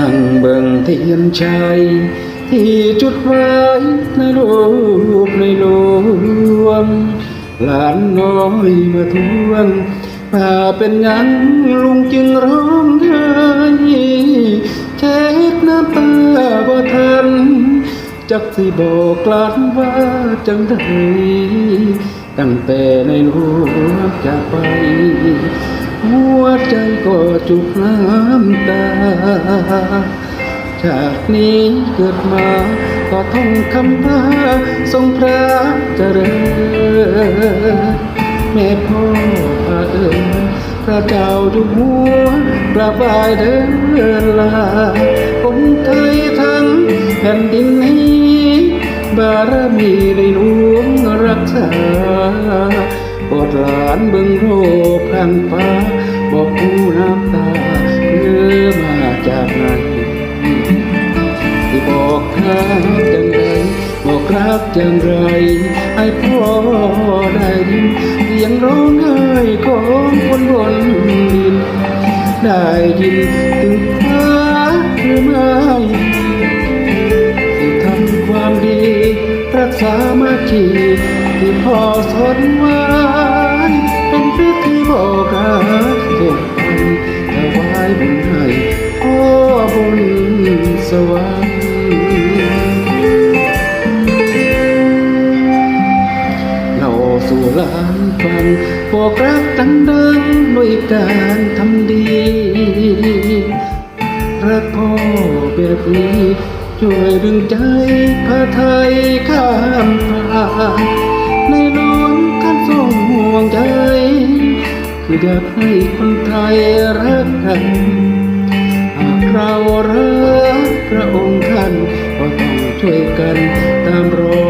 นั่งเบิ่งเทียนชัยที่จุดไว้ในรูปในหลวงหลานน้อยมาทวงป่าเป็นยังลุงจึงร้องไห้เช็ดน้ำตาบ่ทัน จักสิบอกกลันว่าจังไดตั้งแต่ในหลวงจากไป หัวใจก็จุกน้ำตา จากนี้เกิดมาก็ท่องคำพาทรงพระเจริญแม่พ่อพาเอิญพระเจ้าอยู่หัวกราบไหว้เดินลาคนไทยทั้งแผ่นดินนี้บารมีในหลวงรักษาโปรดหลานเบิ่งโรคพันฟ้า บอกผู้น้ำตาเพื่อมาจากไหนที่บอกรักจังไรบอกรักจังไรให้พ่อได้ยินเสียงร้องไห้ของคนบนดินได้ยินถึงฟ้าหรือไม่ที่ทำความดี รักษามาจีที่พ่อสอนไว้ สวรรค์เราสู่ลานฟังบอกรักดังด้วยการทำดี รักพ่อแบบนี้ช่วยดึงใจพระไทยข้ามผ่านในหลวงท่านทรงห่วงใจ คืออยากให้คนไทยรักกัน เรารักพระองค์ท่านก็ต้องช่วยกันตามรอย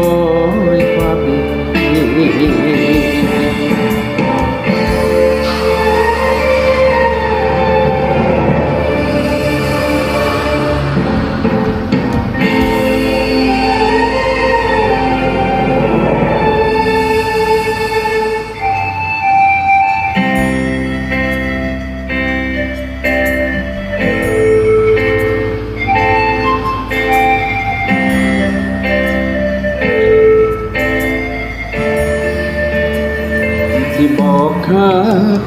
บอกข้า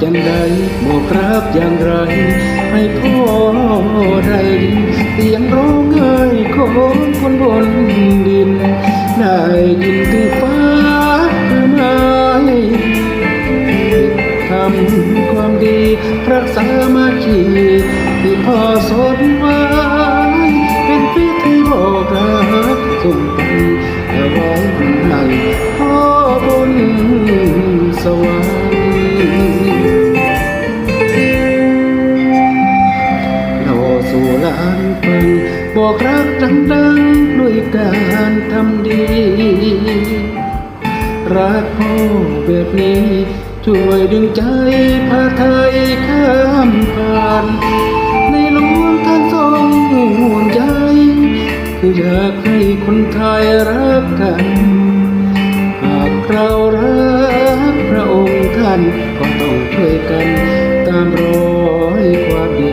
อย่างใดบอกรักอย่างไร ให้พ่อได้เสียงร้องไห้ของคนบนดิน ได้ยินถึงฟ้าหรือไม่ทำความดีรักษามาชีที่พ่อสนไว้เป็นพิธีบอกรักส่งไปแต่ไว้ให้พ่อบน เราสู่หลานฟังบอกรักดังๆด้วยการทำดี รักพ่อแบบนี้ ช่วยดึงใจพาไทยข้ามผ่านในหลวงท่านทรงห่วงใยคืออยากให้คนไทยรักกัน หากเรารัก องค์ท่านก็ต้องช่วยกัน ตามรอยความดี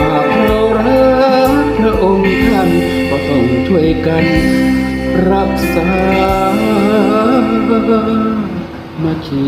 หากเรารักพระองค์ท่านก็ต้องช่วยกัน รักษามาชี